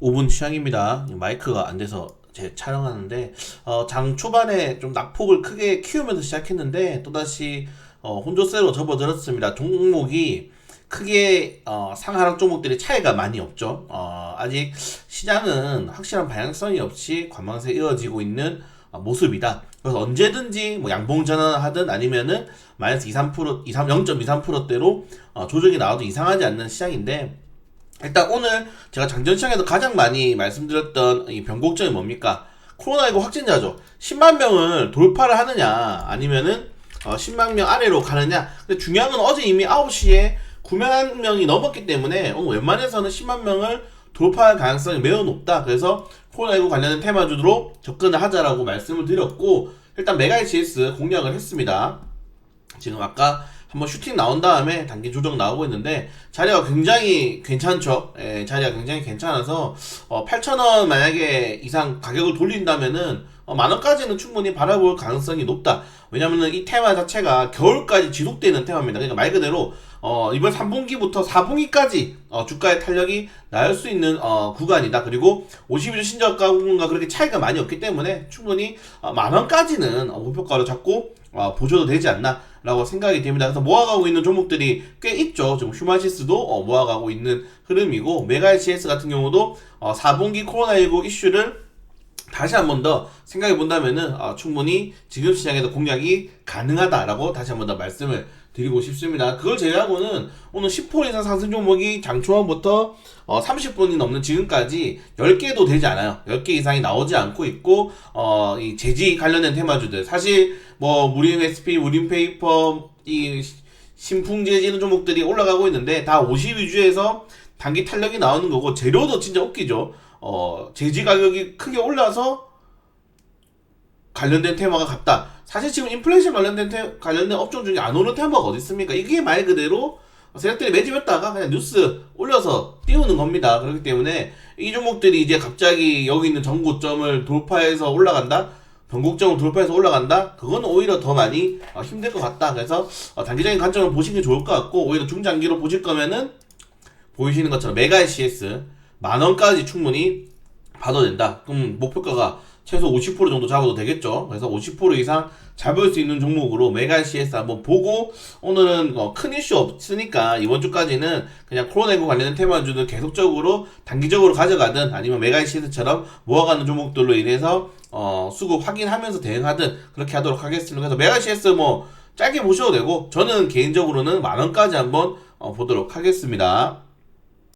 5분 시장입니다. 마이크가 안 돼서 제 촬영하는데 어, 장 초반에 좀 낙폭을 크게 키우면서 시작했는데 또다시 어, 혼조세로 접어들었습니다. 종목이 크게 어, 상하락 종목들이 차이가 많이 없죠. 어, 아직 시장은 확실한 방향성이 없이 관망세 이어지고 있는 어, 모습이다. 그래서 언제든지 뭐 양봉 전환하든 아니면은 마이너스 2, 3% 2, 3, 0.23%대로 어, 조정이 나와도 이상하지 않는 시장인데 일단 오늘 제가 장전 시장에서 가장 많이 말씀드렸던 이 변곡점이 뭡니까? 코로나19 확진자죠. 10만 명을 돌파를 하느냐, 아니면은 어, 10만 명 아래로 가느냐. 근데 중요한 건 어제 이미 9시에 9만 명이 넘었기 때문에 오늘 웬만해서는 10만 명을 돌파할 가능성이 매우 높다. 그래서 코로나19 관련된 테마주로 접근을 하자라고 말씀을 드렸고 일단 메가이치스 공략을 했습니다. 지금 아까 한번 슈팅 나온 다음에 단기 조정 나오고 있는데 자리가 굉장히 괜찮죠. 예, 자리가 굉장히 괜찮아서 어, 8,000원 만약에 이상 가격을 돌린다면은 어, 만 원까지는 충분히 바라볼 가능성이 높다. 왜냐면은 이 테마 자체가 겨울까지 지속되는 테마입니다. 그러니까 말 그대로 어, 이번 3분기부터 4분기까지 어, 주가의 탄력이 나올 수 있는 어, 구간이다. 그리고 52주 신저가 부분과 그렇게 차이가 많이 없기 때문에 충분히 어, 만 원까지는 어, 목표가로 잡고 어, 보셔도 되지 않나 라고 생각이 됩니다. 그래서 모아가고 있는 종목들이 꽤 있죠. 지금 휴마시스도 어, 모아가고 있는 흐름이고 메가이치스 같은 경우도 어, 4분기 코로나19 이슈를 다시 한 번 더 생각해 본다면은 어, 충분히 지금 시장에서 공략이 가능하다라고 다시 한 번 더 말씀을 드리고 싶습니다. 그걸 제외하고는 오늘 10% 이상 상승 종목이 장초반부터 어, 30분이 넘는 지금까지 10개도 되지 않아요. 10개 이상이 나오지 않고 있고 어, 이 재지 관련된 테마주들 사실 뭐 무림 SP, 무림 페이퍼 이 신풍재지 이런 종목들이 올라가고 있는데 다 50 위주에서 단기 탄력이 나오는 거고 재료도 진짜 웃기죠. 어, 제지 가격이 크게 올라서 관련된 테마가 같다. 사실 지금 인플레이션 관련된 테, 관련된 업종 중에 안 오는 테마가 어디 있습니까? 이게 말 그대로 세력들이 매집했다가 그냥 뉴스 올려서 띄우는 겁니다. 그렇기 때문에 이 종목들이 이제 갑자기 여기 있는 전고점을 돌파해서 올라간다? 변곡점을 돌파해서 올라간다? 그건 오히려 더 많이 어, 힘들 것 같다. 그래서 어, 단기적인 관점을 보시는 게 좋을 것 같고 오히려 중장기로 보실 거면은 보이시는 것처럼 메가 CS 만 원까지 충분히 봐도 된다. 그럼 목표가가 최소 50% 정도 잡아도 되겠죠. 그래서 50% 이상 잡을 수 있는 종목으로 메가 CS 한번 보고 오늘은 어, 큰 이슈 없으니까 이번 주까지는 그냥 코로나19 관련된 테마 주는 계속적으로 단기적으로 가져가든 아니면 메가 CS처럼 모아가는 종목들로 인해서 어, 수급 확인하면서 대응하든 그렇게 하도록 하겠습니다. 그래서 메가 CS 뭐 짧게 보셔도 되고 저는 개인적으로는 만 원까지 한번 어, 보도록 하겠습니다.